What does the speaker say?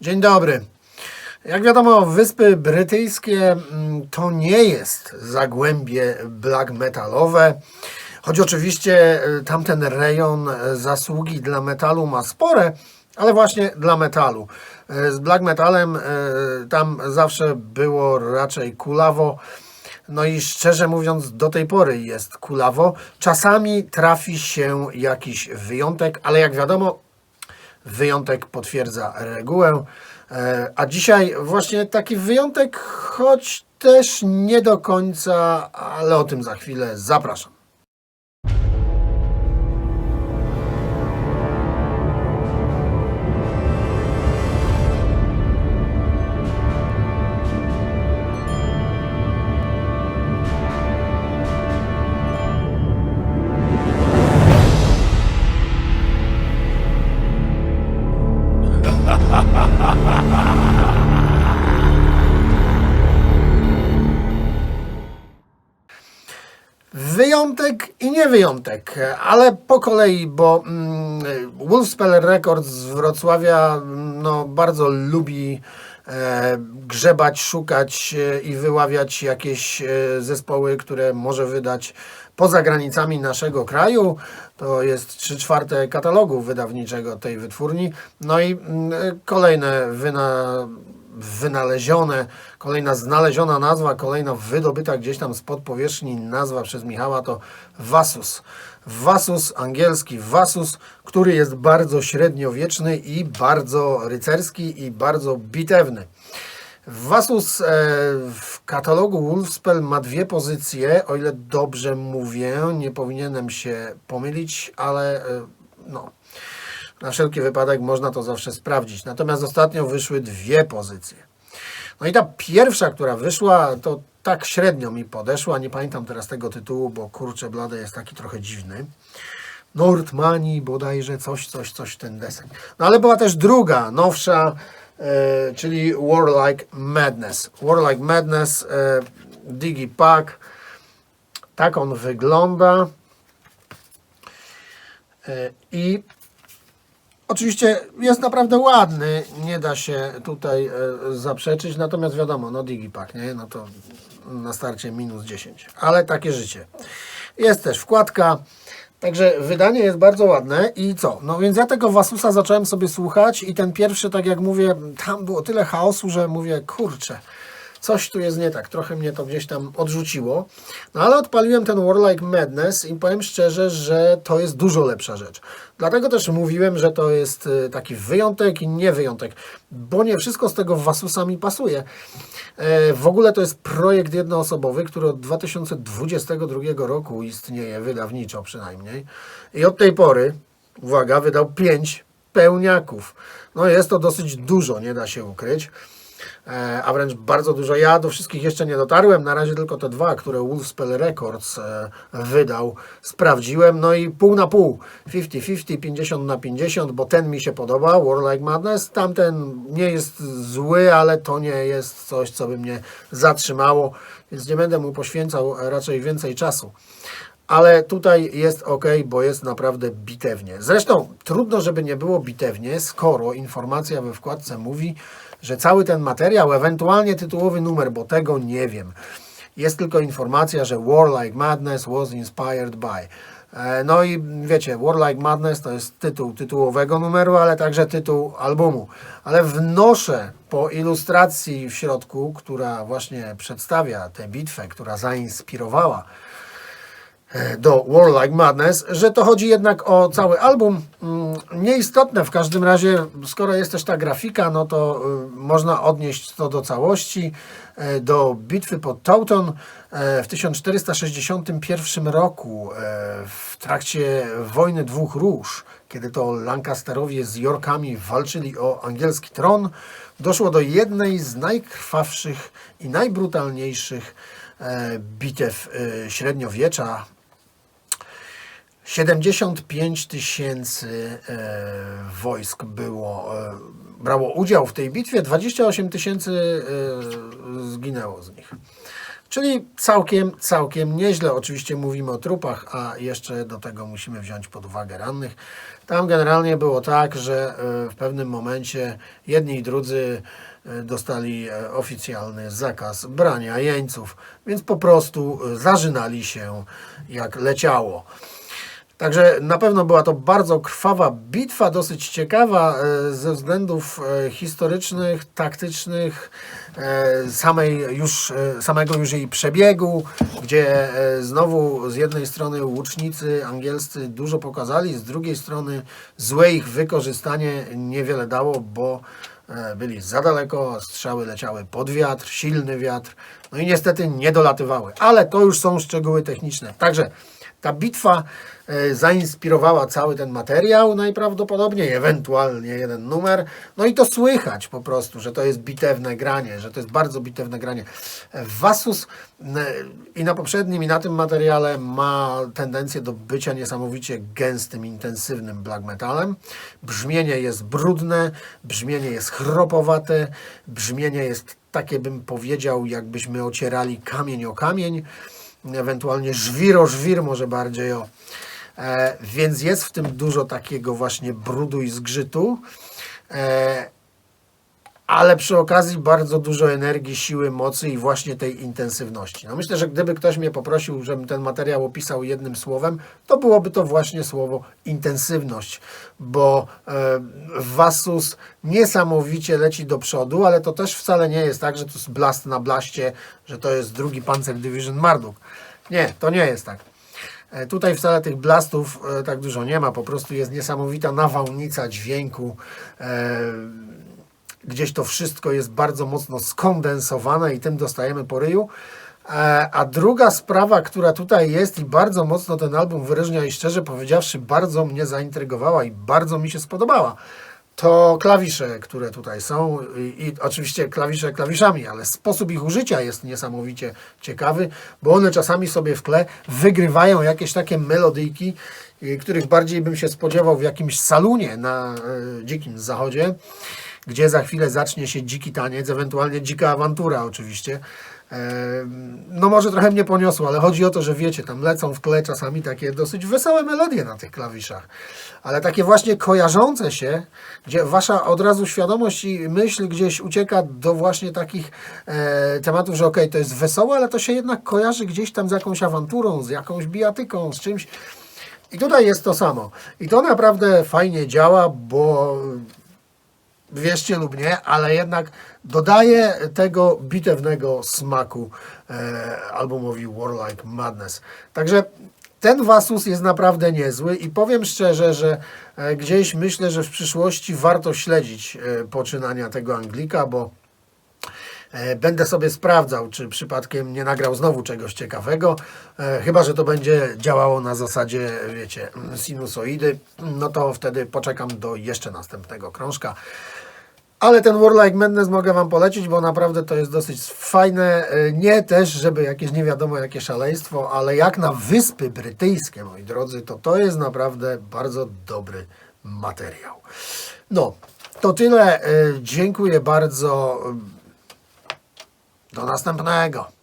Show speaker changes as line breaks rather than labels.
Dzień dobry. Jak wiadomo, Wyspy Brytyjskie mm, to nie jest zagłębie black metalowe, choć oczywiście e, tamten rejon e, zasługi dla metalu ma spore, ale właśnie dla metalu. E, Z black metalem tam zawsze było raczej kulawo. No i szczerze mówiąc, do tej pory jest kulawo. Czasami trafi się jakiś wyjątek, ale jak wiadomo, wyjątek potwierdza regułę. E, A dzisiaj właśnie taki wyjątek, choć też nie do końca, ale o tym za chwilę zapraszam. Wyjątek i nie wyjątek, ale po kolei, bo mm, Wolfspell Records z Wrocławia mm, no, bardzo lubi e, grzebać, szukać e, i wyławiać jakieś e, zespoły, które może wydać poza granicami naszego kraju. To jest 3 czwarte katalogu wydawniczego tej wytwórni. No i mm, kolejne wyna, wynalezione, kolejna znaleziona nazwa, kolejna wydobyta gdzieś tam spod powierzchni nazwa przez Michała to Vasus. Vasus, angielski Vasus, który jest bardzo średniowieczny i bardzo rycerski i bardzo bitewny. Vasus e, w katalogu Wolfspell ma dwie pozycje, o ile dobrze mówię, nie powinienem się pomylić, ale e, no, na wszelki wypadek można to zawsze sprawdzić. Natomiast ostatnio wyszły dwie pozycje. No i ta pierwsza, która wyszła, to tak średnio mi podeszła. Nie pamiętam teraz tego tytułu, bo kurczę blade jest taki trochę dziwny. Nordmani bodajże, coś, coś, coś ten deseń. No ale była też druga, nowsza, e, czyli Warlike Madness. Warlike Madness, e, Digipack. Tak on wygląda. E, I Oczywiście jest naprawdę ładny, nie da się tutaj e, zaprzeczyć, natomiast wiadomo, no Digipack, nie? No to na starcie minus 10, ale takie życie. Jest też wkładka, także wydanie jest bardzo ładne i co? No więc ja tego Vasusa zacząłem sobie słuchać i ten pierwszy, tak jak mówię, tam było tyle chaosu, że mówię, kurczę, coś tu jest nie tak, trochę mnie to gdzieś tam odrzuciło. No ale odpaliłem ten Warlike Madness i powiem szczerze, że to jest dużo lepsza rzecz. Dlatego też mówiłem, że to jest y, taki wyjątek i nie wyjątek, bo nie wszystko z tego Vasusa mi pasuje. E, W ogóle to jest projekt jednoosobowy, który od 2022 roku istnieje, wydawniczo przynajmniej. I od tej pory, uwaga, wydał pięć pełniaków. No jest to dosyć dużo, nie da się ukryć. E, a wręcz bardzo dużo. Ja do wszystkich jeszcze nie dotarłem, na razie tylko te dwa, które Wolfspell Records e, wydał, sprawdziłem, no i pół na pół, 50-50, 50 na 50, bo ten mi się podoba, Warlike Madness, tamten nie jest zły, ale to nie jest coś, co by mnie zatrzymało, więc nie będę mu poświęcał raczej więcej czasu. Ale tutaj jest ok, bo jest naprawdę bitewnie. Zresztą trudno, żeby nie było bitewnie, skoro informacja we wkładce mówi, że cały ten materiał, ewentualnie tytułowy numer, bo tego nie wiem. Jest tylko informacja, że Warlike Madness was inspired by. E, No i wiecie, Warlike Madness to jest tytuł tytułowego numeru, ale także tytuł albumu. Ale wnoszę po ilustracji w środku, która właśnie przedstawia tę bitwę, która zainspirowała do Warlike Madness, że to chodzi jednak o cały album. Mm, Nieistotne w każdym razie, skoro jest też ta grafika, no to y, można odnieść to do całości, e, do bitwy pod Teuton e, w 1461 roku e, w trakcie wojny dwóch róż, kiedy to Lancasterowie z Yorkami walczyli o angielski tron, doszło do jednej z najkrwawszych i najbrutalniejszych e, bitew e, średniowiecza 75 tysięcy e, wojsk było, brało udział w tej bitwie, 28 tysięcy zginęło z nich. Czyli całkiem, całkiem nieźle. Oczywiście mówimy o trupach, a jeszcze do tego musimy wziąć pod uwagę rannych. Tam generalnie było tak, że e, w pewnym momencie jedni i drudzy e, dostali e, oficjalny zakaz brania jeńców, więc po prostu zażynali się jak leciało. Także na pewno była to bardzo krwawa bitwa, dosyć ciekawa e, ze względów e, historycznych, taktycznych, e, samej już, samego już jej przebiegu, gdzie znowu z jednej strony łucznicy angielscy dużo pokazali, z drugiej strony złe ich wykorzystanie niewiele dało, bo byli za daleko, strzały leciały pod wiatr, silny wiatr, no i niestety nie dolatywały, ale to już są szczegóły techniczne. Także ta bitwa e, zainspirowała cały ten materiał najprawdopodobniej, ewentualnie jeden numer. No i to słychać po prostu, że to jest bitewne granie, że to jest bardzo bitewne granie. E, Vasus n- i na poprzednim i na tym materiale ma tendencję do bycia niesamowicie gęstym, intensywnym black metalem. Brzmienie jest brudne, brzmienie jest chropowate, brzmienie jest takie bym powiedział, jakbyśmy ocierali kamień o kamień ewentualnie żwir o żwir może bardziej o. E, więc jest w tym dużo takiego właśnie brudu i zgrzytu, e, ale przy okazji bardzo dużo energii, siły, mocy i właśnie tej intensywności. No myślę, że gdyby ktoś mnie poprosił, żebym ten materiał opisał jednym słowem, to byłoby to właśnie słowo intensywność, bo e, Vasus niesamowicie leci do przodu, ale to też wcale nie jest tak, że to jest blast na blaście, że to jest drugi Panzer Division Marduk. Nie, to nie jest tak. E, Tutaj wcale tych blastów e, tak dużo nie ma, po prostu jest niesamowita nawałnica dźwięku. Gdzieś to wszystko jest bardzo mocno skondensowane i tym dostajemy po ryju. E, A druga sprawa, która tutaj jest i bardzo mocno ten album wyróżnia i szczerze powiedziawszy bardzo mnie zaintrygowała i bardzo mi się spodobała, to klawisze, które tutaj są i, oczywiście klawisze klawiszami, ale sposób ich użycia jest niesamowicie ciekawy, bo one czasami sobie w tle wygrywają jakieś takie melodyjki, y, których bardziej bym się spodziewał w jakimś salonie na e, dzikim zachodzie, gdzie za chwilę zacznie się dziki taniec, ewentualnie dzika awantura oczywiście. E, No może trochę mnie poniosło, ale chodzi o to, że wiecie, tam lecą w tle czasami takie dosyć wesołe melodie na tych klawiszach, ale takie właśnie kojarzące się, gdzie wasza od razu świadomość i myśl gdzieś ucieka do właśnie takich e, tematów, że okej, to jest wesołe, ale to się jednak kojarzy gdzieś tam z jakąś awanturą, z jakąś bijatyką, z czymś. I tutaj jest to samo. I to naprawdę fajnie działa, bo wierzcie lub nie, ale jednak dodaje tego bitewnego smaku e, albumowi Warlike Madness. Także ten Vasus jest naprawdę niezły i powiem szczerze, że e, gdzieś myślę, że w przyszłości warto śledzić e, poczynania tego Anglika, bo Będę sobie sprawdzał, czy przypadkiem nie nagrał znowu czegoś ciekawego. E, Chyba, że to będzie działało na zasadzie, wiecie, sinusoidy, no to wtedy poczekam do jeszcze następnego krążka. Ale ten Warlike Madness mogę Wam polecić, bo naprawdę to jest dosyć fajne. E, Nie też, żeby jakieś nie wiadomo jakie szaleństwo, ale jak na Wyspy Brytyjskie, moi drodzy, to to jest naprawdę bardzo dobry materiał. No, to tyle. E, Dziękuję bardzo. Do następnego.